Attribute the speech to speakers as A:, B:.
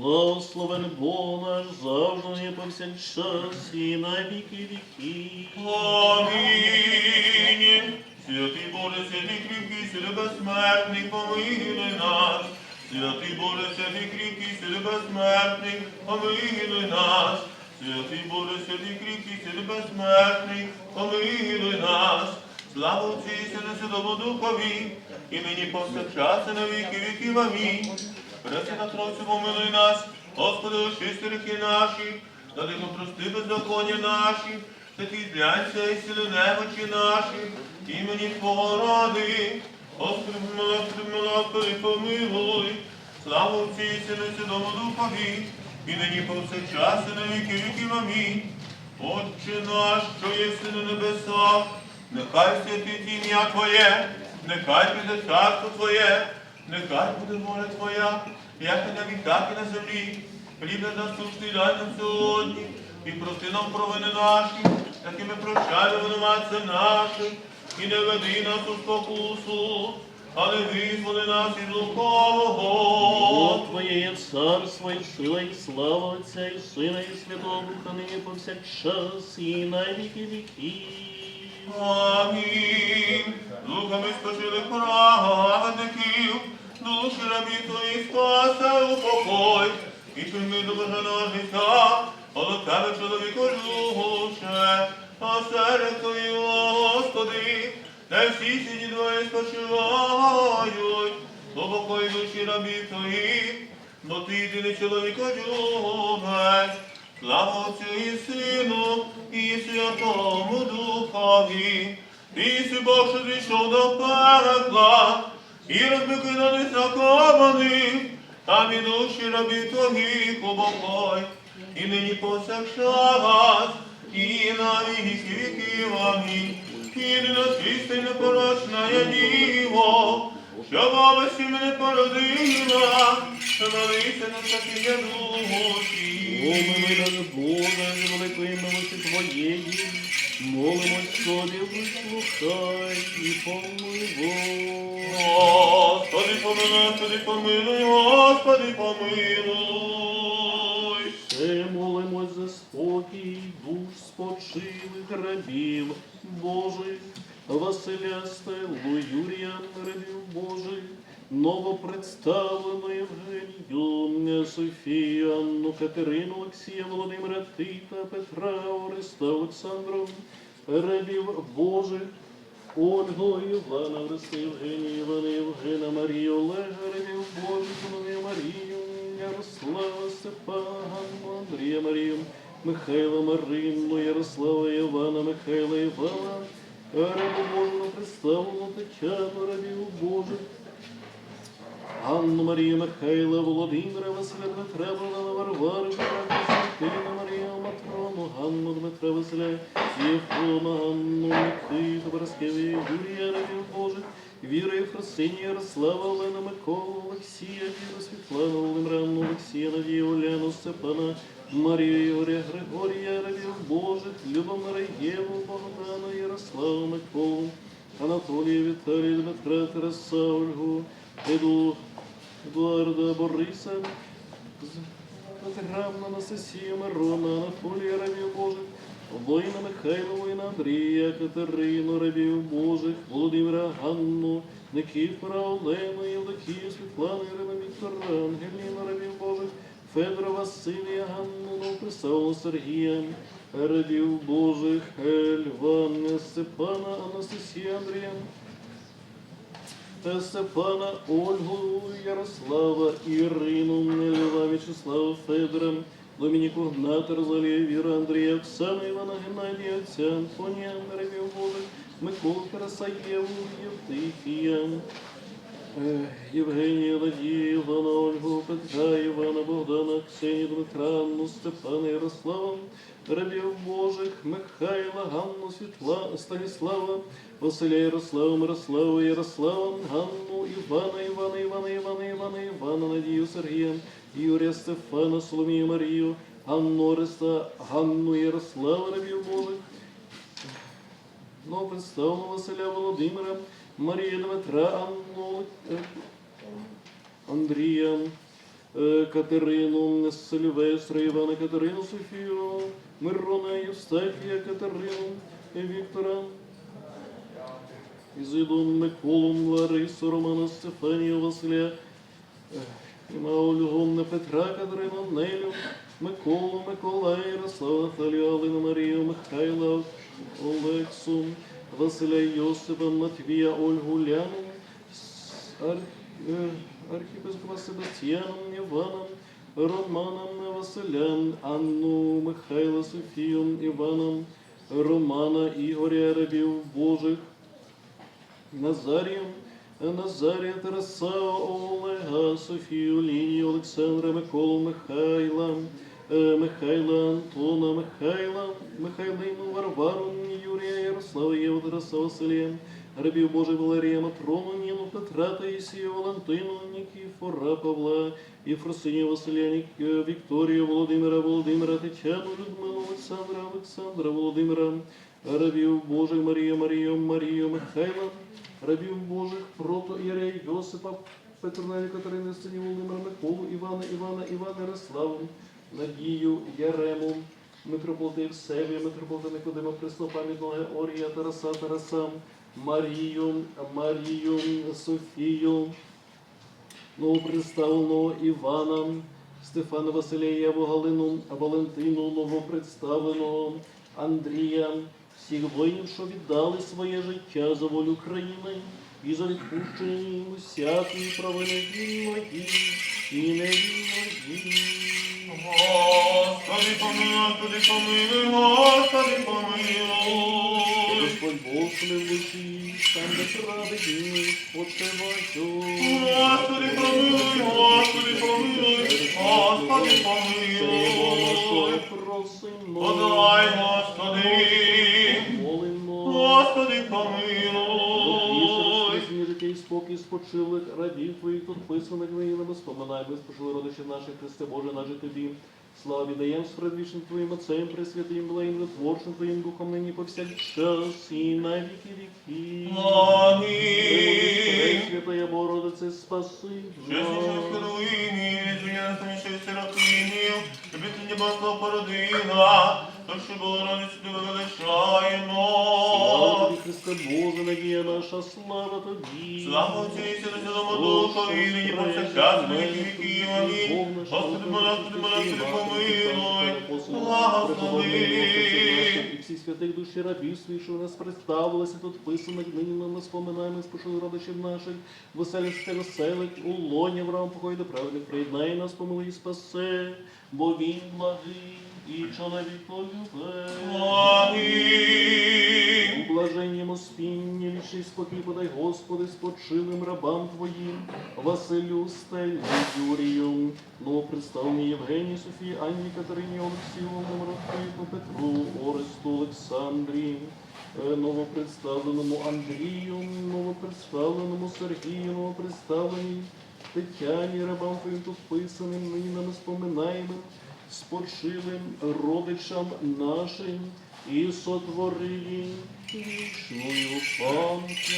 A: Благословен Бог наш завжди і повсякчас і на віки віки.
B: Амінь. Святий Боже, святий кріпкий, святий безсмертний, помилуй нас. Святий Боже, святий кріпкий, святий безсмертний, помилуй нас. Святий Боже, святий кріпкий, святий безсмертний, помилуй нас. Слава Отцю і Святому Духові, і нині повсякчас і на віки віків. Амінь. Пресвята Тройцю, помилуй нас, Господи, очисти гріхи наші, та ти прости беззаконня наші, та ти зглянься і сили немочі наші, імені Твого ради. Господи, Господи, Господи, помилуй. Слава Отцю і Сину, Святому Духові, і нині повсякчас і на віки віків. Амінь. Отче наш, що єси на небесах, нехай святить ім'я Твоє, нехай піде царство Твоє, нехай буде воля Твоя, як і на вік, так і на землі. Хліб насущний дай нам сьогодні, і прости нам провини наші, як і ми прощаємо винуватцям нашим, і не веди нас у спокусу, але визволи нас із лукавого.
A: Бо Твоє є царство, і сила, і слава Отця, і Сина, і Святого Духа, нині повсякчас, і на віки віків.
B: Амінь. Духами спочили праведників, душі рабі твої спасе упокой, і прийми до блаженого життя, до тебе чоловіку люше, а серед твої, Господи, де всі сіді двоє спочивають, глибоко й душі рабі твої, бо ти єдиний чоловіка любець. Слава Отцю і Сину, і Святому Духові, си Бог, що зійшов до пекла, і розбики на незакованих, а від душі рабі твоїх упокой, і нині повсякчас, і на віки віків. Амінь. І не насвісти непорочна я діво, що баба сі мене породила, молися на спасіння душі.
A: Помилуй нас, Боже, з великої милості Твоєї, молимось собі, вислухай і помилуй.
B: Господи, помилуй, Господи, помилуй, Господи, помилуй.
A: Ще молимось за спокій душ спочилих рабів Божих, Василя Стелу, Юрія рабів Божих, новопредставлену Євгенію, Софію, Анну, Катерину, Олексія, Володимира, Тита, Петра, Ореста, Олександру, рабів Божих, Ольгу, Івана, Христа, Євгенія, Івана, Євгена, Марію, Олега, рабів Божих, Соломію, Марію, Ярослава, Степана, Андрія, Марію, Михайла, Марину, Ярослава, Івана, Михайла, Івана, рабу Божого представлену Тетяну, рабів Божих, Анну Марію Михайла, Володимира, Василя Дмитра, Богдана Варвару, Константина, Марію Матрону, Ганну Дмитра Василя, Єфрома, Ганну Микиту, Параскеві, Юрія Рабів Божих, Віра Єфросинія, Ярослава, Олена Миколу, Олексія, Віру, Світлану, Володимира, Анну, Олексія, Надію, Оляну, Степана, Марію, Ігоря, Григорія, Рабів Божих, Любомира, Єву, Богдана, Ярославу, Миколу, Анатолія, Віталія, Дмитра, Тараса, Ольгу, Еду, Едуарда, Бориса, Петра, Анастасію, Мирона, Анатолія, рабів Божих, воїна Михайла, воїна Андрія, Катерину, рабів Божих, Володимира, Ганну, Никифора, Олену, Євдокію, Світлану, Ірину, Віктора, Ангеліну, рабів Божих, Федора, Василія, Ганну, Новоприсаву, Сергія, рабів Божих, Ельвана, Степана, Анастасія, Андрія, Степана, Ольгу, Ярослава, Ірину, Льва, Вячеслава, Федора, Домініку, Гната, Розалія, Віра, Андрія, Оксана, Івана, Геннадія, Отця, Антонія, Ревів Божих, Миколу, Тараса, Єву, Євтихія, Євгенія, Надія, Івана, Ольгу, Петра, Івана, Богдана, Ксенію, Дмитра, Анну, Степана, Ярослава, рабів Божих, Михайла, Ганну, Світла, Станіслава, Василя, Ярослава, Мирослава, Ярослава, Ганну, Івана, Івана, Івана, Івана, Івана, Івана, Надію, Сергія, Юрія, Стефана, Соломію, Марію, Ганну, Ореста, Ганну, Ярослава, рабів Божих, Ну, представлено Василя Володимира, Марія Дмитра, Анну, е, Андрія, е, Катерину, Сильвестра, Івана, Катерину, Софію, Мирона, Євстафія, Катерину, Віктора, Ізиду, Миколу, Ларису, Романа, Стефанію, Василя, е, Ольгу, Петра, Катерину, Нелю, Миколу, Миколая, Ярослава, Наталію, Алину, Марію, Михайла, Олексу, Василя Йосипа, Матвія, Ольгу, Ляну, е, архіпископа Себастьяном, Іваном, Романом, Василям, Анну, Михайла, Софію, Іваном, Романа, Ігоря, рабів Божих, Назарієм, Назарія, Тараса, Олега, Софію, Лінію, Олександра, Миколу, Михайла, Михайла, Антона, Михайла, Михайлину, Варвару, Юрія, Ярослава, Єву, Тараса, Василія, рабів Божих Валерія, Матрону, Ніну, Петра, Таїсію, Валентину, Нікіфора, Павла, Єфросинію, Василя, е, Вікторію, Володимира, Володимира, Тетяну, Людмилу, Олександра, Олександра, Володимира, рабів Божих Марію, Марію, Марію, Михайла, рабів Божих, прото Ірія, Йосипа, Петрона, Катерини, сині Володимира, Миколу, Івана, Івана, Івана, Ярославу, Надію, Ярему, митрополита Євсевія, митрополита Никодима, Преснопам'ятного Орія, Тараса, Тараса, Марію, Марію, Софію, новопредставленого Івана, Стефана Василієву, Галину, Валентину, новопредставленого Андрія, всіх воїнів, що віддали своє життя за волю країни і за відпущення їм усякої провини вільної і невільної.
B: Господи помилуй, Господи помилуй, Господи помилуй.
A: Господь Бог милуючий, там де праведні почивають.
B: Господи помилуй, Господи помилуй, Господи помилуй.
A: просимо.
B: Подай, Господи,
A: спокій спочилих рабів твоїх тут писаних воїнами, споминай, ми спочили родичів наших, Христе Боже, наже тобі. Слава віддаєм з предвічним Твоїм Отцем, Пресвятим, благим, творчим Твоїм Духом, нині повсякчас і на віки віки.
B: Амінь.
A: Святая Богородице, спаси
B: Чесніше
A: нас.
B: Херовимі, звіня саміших серафимів, тобі ти небесна породила, то що було радість тебе
A: Слава
B: величаємо.
A: тобі, Христе Боже, надія наша, слава тобі.
B: Слава Отцю і Сину, Святому Духові, і нині повсякчас на віки віків. Амінь. Господи, Господи, Господи, помилуй. Благослови.
A: І всі святих душі рабів своїх, що в нас представилися тут писаних, нині ми нас споминаємо, спошили родичів наших, веселих веселить, у лоні Авраам покої до праведних, приєднай нас, помилуй і спасе, бо він благий і чоловіколюбе.
B: Амінь.
A: Вічний подай, Господи, спочилим рабам Твоїм, Василю, Стелі, Юрію, новопредставленій Євгенії, Софії, Анні, Катерині, Олексію, Номротику, Петру, Оресту, Олександрі, е, новопредставленому Андрію, новопредставленому Сергію, новопредставленій Тетяні, рабам Твоїм тут писаним, нині нам споминаємо, спочилим родичам нашим і сотворили вічною пам'ять.